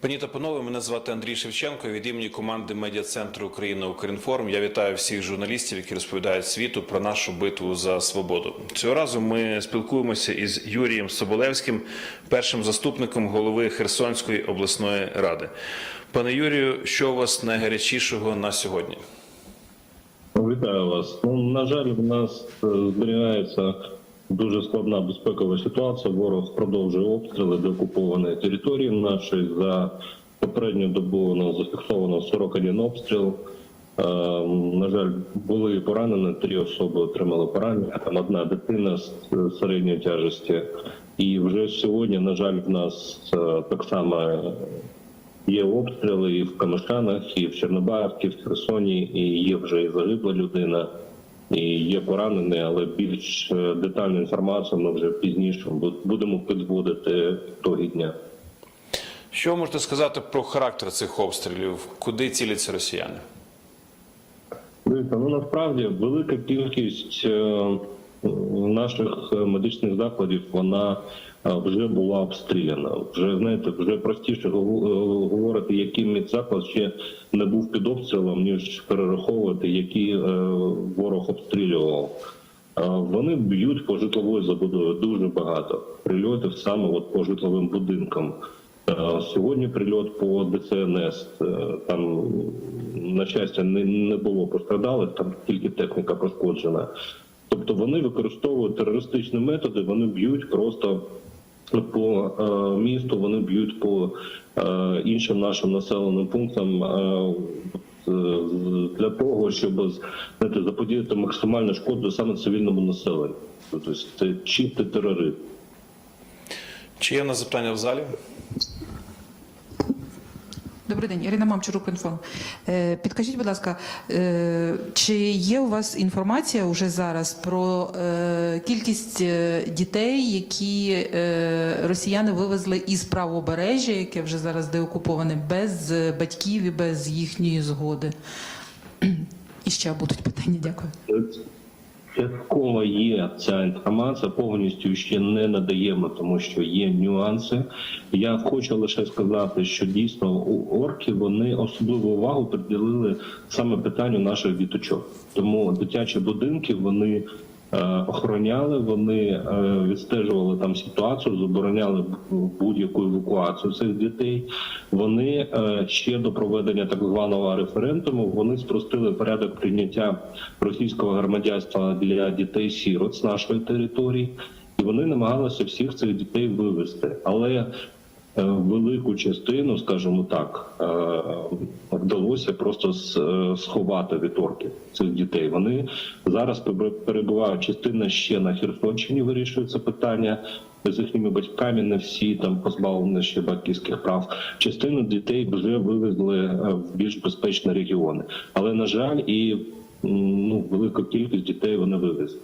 Пані та панове, мене звати Андрій Шевченко. Від імені команди медіа центру Україна Укрінформ. Я вітаю всіх журналістів, які розповідають світу про нашу битву за свободу. Цього разу ми спілкуємося із Юрієм Соболевським, першим заступником голови Херсонської обласної ради. Пане Юрію, що у вас найгарячішого на сьогодні? Вітаю вас. Ну на жаль, в нас е, зберігається дуже складна безпекова ситуація. Ворог продовжує обстріли деокупованої території нашої. За попередню добу нас зафіксовано 41 обстріл. Е, На жаль, були поранені, три особи отримали поранення. Там одна дитина з середньої тяжесті. І вже сьогодні, на жаль, в нас е, так само Є обстріли і в Камишанах, і в Чорнобаївці, і в Херсоні, і є вже і загибла людина, і є поранений, але більш е, детальну інформацію ми вже пізніше будемо підводити того дня. Що можете сказати про характер цих обстрілів? Куди ціляться росіяни? Дивіться, ну насправді велика кількість е, наших медичних закладів вона е, вже була обстріляна. Вже знаєте, вже простіше гов- говорити, який медзаклад ще не був під обстрілом, ніж перераховувати, які е, ворог обстрілював. Е, Вони б'ють по житлової забудові дуже багато прильотів саме от по житловим будинкам. Сьогодні прильот по ДСНС. Там, на щастя, не було пострадалих, там тільки техніка пошкоджена. Тобто вони використовують терористичні методи, вони б'ють просто по е, місту, вони б'ють по е, іншим нашим населеним пунктам. е, з- для того, щоб знаєте, заподіяти максимальну шкоду саме цивільному населенню. Тобто це чистий тероризм. Чи є в нас запитання в залі? Добрий день, Ірина Мамчурук, інформ. Е, Підкажіть, будь ласка, е, чи є у вас інформація уже зараз про е, кількість дітей, які росіяни вивезли із правобережжя, яке вже зараз деокуповане, без батьків і без їхньої згоди? І ще будуть питання. Дякую. Частково є ця інформація, повністю ще не надаємо, тому що є нюанси. Я хочу лише сказати, що дійсно у орки вони особливу увагу приділили саме питанню наших діточок. Тому дитячі будинки вони охороняли, вони е, відстежували там ситуацію, забороняли будь-яку евакуацію цих дітей. Вони е, ще до проведення так званого референдуму вони спростили порядок прийняття російського громадянства для дітей сірот з нашої території, і вони намагалися всіх цих дітей вивезти. Але е, велику частину, скажімо так, е, вдалося просто е, сховати від орків цих дітей. Вони зараз переб- перебувають частина ще на Херсонщині, вирішується питання. З їхніми батьками не всі там позбавлені ще батьківських прав. Частину дітей вже вивезли е, в більш безпечні регіони. Але на жаль, і ну велика кількість дітей вони вивезли.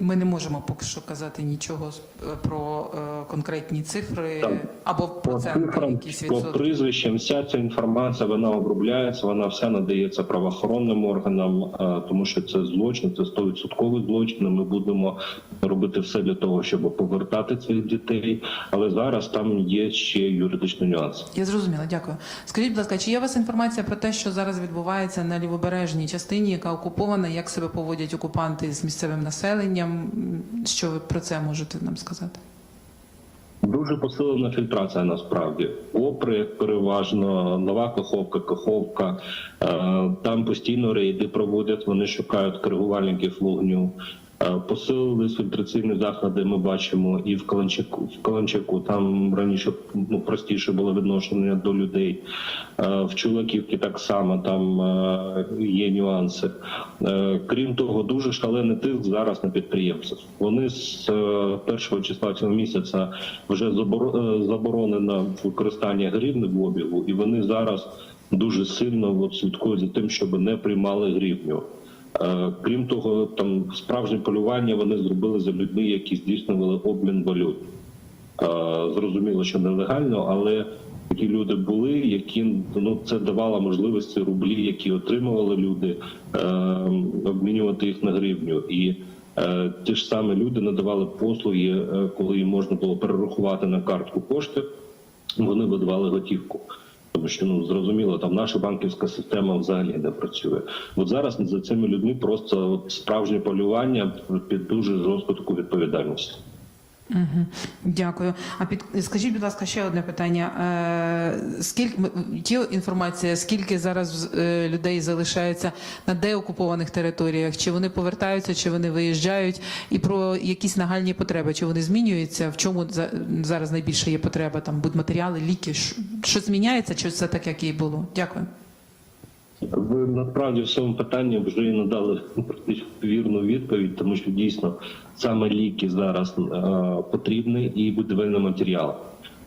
Ми не можемо поки що казати нічого е, про е, конкретні цифри Так. або По проценти, цифрам, якісь по прізвищам, вся ця інформація вона обробляється, вона вся надається правоохоронним органам, е, тому що це злочин, це 100% злочин. Ми будемо робити все для того, щоб повертати цих дітей. Але зараз там є ще юридичні нюанси. Я зрозуміла, дякую. Скажіть, будь ласка, чи є у вас інформація про те, що зараз відбувається на лівобережній частині, яка окупована, як себе поводять окупанти з місцевим населенням? М, Що ви про це можете нам сказати? Дуже посилена фільтрація насправді. Опри переважно нова каховка, каховка. е, Там постійно рейди проводять, вони шукають коригувальників вогню. Е, Посилили фільтраційні заходи. Ми бачимо і в Каланчаку. В Каланчаку там раніше ну, простіше було відношення до людей. Е, В Чулаківці так само там е, є нюанси. Крім того, дуже шалений тиск зараз на підприємців. Вони з першого числа цього місяця вже заборо- заборонено використання гривни в обігу, і вони зараз дуже сильно слідкують за тим, щоб не приймали гривню. Е, Крім того, там справжнє полювання вони зробили за людьми, які здійснювали обмін валют. Е, Зрозуміло, що нелегально, але такі люди були, які ну це давало можливості рублі, які отримували люди, е, обмінювати їх на гривню. І ті ж самі люди надавали послуги, коли їм можна було перерахувати на картку кошти. вони видавали готівку. Тому що ну зрозуміло, там наша банківська система взагалі не працює. От зараз за цими людьми просто справжнє полювання під дуже жорстку таку відповідальність. Угу. Дякую. А під скажіть, будь ласка, ще одне питання. Е, скільки є інформація, скільки зараз е, людей залишається на деокупованих територіях? Чи вони повертаються, чи вони виїжджають? І про якісь нагальні потреби? Чи вони змінюються? В чому за- зараз найбільше є потреба? Там будматеріали, ліки? Що, що зміняється, чи все так, як і було? Дякую. Ви насправді в цьому питанні вже і надали практично вірну відповідь, тому що дійсно саме ліки зараз е, потрібні і будівельний матеріал.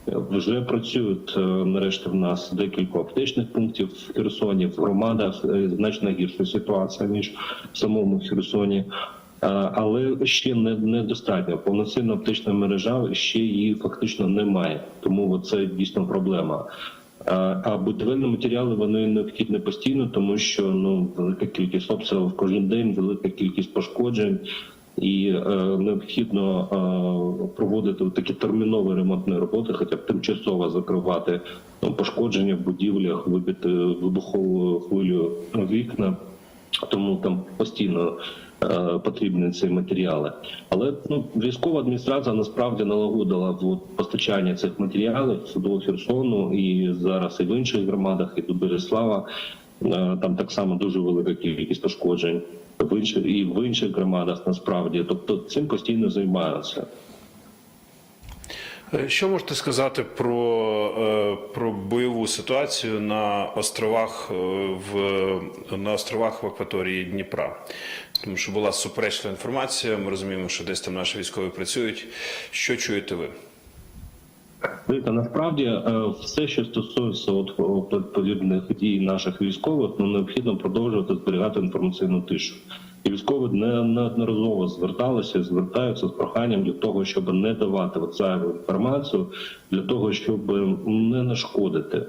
Е, Вже працюють е, нарешті в нас декілька аптечних пунктів в Херсоні, в громадах значно гірша ситуація ніж в самому Херсоні. Але ще не недостатньо. Повноцінна аптечна мережа ще її фактично немає. Тому це дійсно проблема. А будівельні матеріали вони необхідні постійно, тому що ну велика кількість обстрілів кожен день, велика кількість пошкоджень, і е, необхідно е, проводити такі термінові ремонтні роботи, хоча б тимчасово закривати ну, пошкодження в будівлях, вибити вибуховою хвилю вікна. Тому там постійно потрібні ці матеріали. Але ну, військова адміністрація насправді налагодила постачання цих матеріалів до Херсону і зараз і в інших громадах, і до Береслава. Е, Там так само дуже велика кількість пошкоджень в інших і в інших громадах насправді. Тобто цим постійно займаються. Е, Що можете сказати про, е, про бойову ситуацію на островах е, в на островах в акваторії Дніпра? Тому що була суперечлива інформація. Ми розуміємо, що десь там наші військові працюють. Що чуєте ви? Дивіться, насправді е, все, що стосується от подібних дій наших військових, ну необхідно продовжувати зберігати інформаційну тишу. І військові не- неодноразово зверталися, звертаються з проханням для того, щоб не давати от зайву інформацію, для того, щоб не нашкодити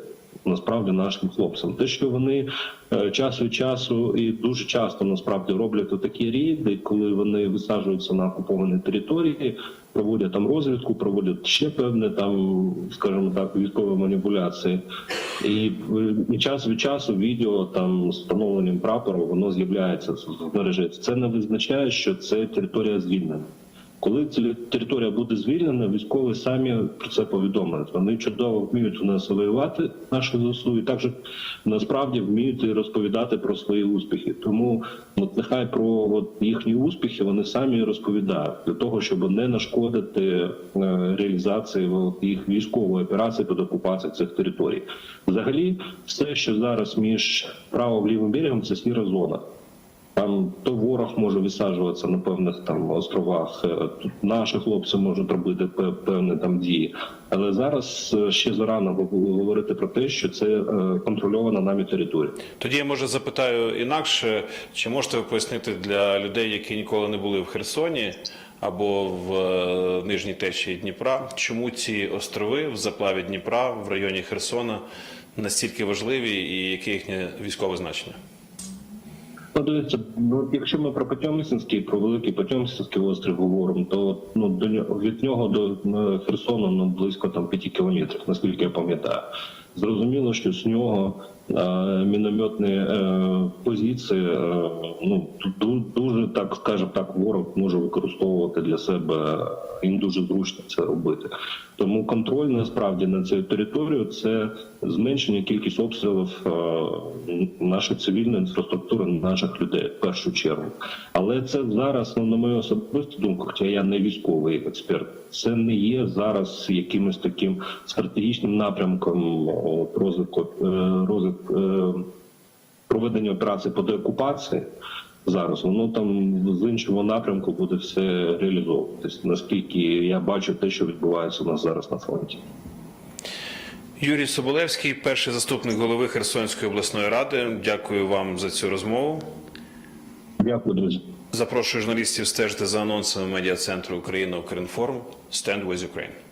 насправді нашим хлопцям. Те, що вони е, час від часу і дуже часто насправді роблять такі рейди, коли вони висаджуються на окупованій території, проводять там розвідку, проводять ще певне там, скажімо так, військові маніпуляції. І, е, і час від часу відео там з встановленням прапору воно з'являється в мережі. Це не визначає, що це територія звільнена. Коли територія буде звільнена, військові самі про це повідомлять. Вони чудово вміють у нас воювати, наші ЗСУ, і також насправді вміють розповідати про свої успіхи. Тому от нехай про от їхні успіхи вони самі розповідають для того, щоб не нашкодити е, реалізації їх військової операції під окупацією цих територій. Взагалі, все, що зараз між правим і лівим берегом, це сіра зона. Там то ворог може висаджуватися на певних там островах. е, Тут наші хлопці можуть робити певні там дії. Але зараз е, ще зарано гов- говорити про те, що це е, контрольована нами територія. Тоді я може запитаю інакше, чи можете ви пояснити для людей, які ніколи не були в Херсоні або в нижній течії Дніпра, чому ці острови в заплаві Дніпра в районі Херсона настільки важливі і яке їхнє військове значення? Ну, дивіться, ну, якщо ми про Потьомсинський, про великий Потьомсинський острів говоримо, то ну до від нього до е, Херсону ну близько там 5 кілометрів, наскільки я пам'ятаю. Зрозуміло, що з нього е, мінометні е, позиції, е, ну дуже так скажемо так, ворог може використовувати для себе. Їм дуже зручно це робити. Тому контроль насправді на цю територію це зменшення кількість обстрілів нашої цивільної інфраструктури, наших людей в першу чергу. Але це зараз, ну на мою особисту думку, хоча я не військовий експерт, це не є зараз якимось таким стратегічним напрямком о, розвитку е, розвитку е, проведення операції по деокупації. Зараз воно там з іншого напрямку буде все реалізовуватись. Наскільки я бачу те, що відбувається у нас зараз на фронті. Юрій Соболевський, перший заступник голови Херсонської обласної ради. Дякую вам за цю розмову. Дякую, друзі. Запрошую журналістів стежити за анонсами медіа центру Україна Укрінформ. Stand with Ukraine.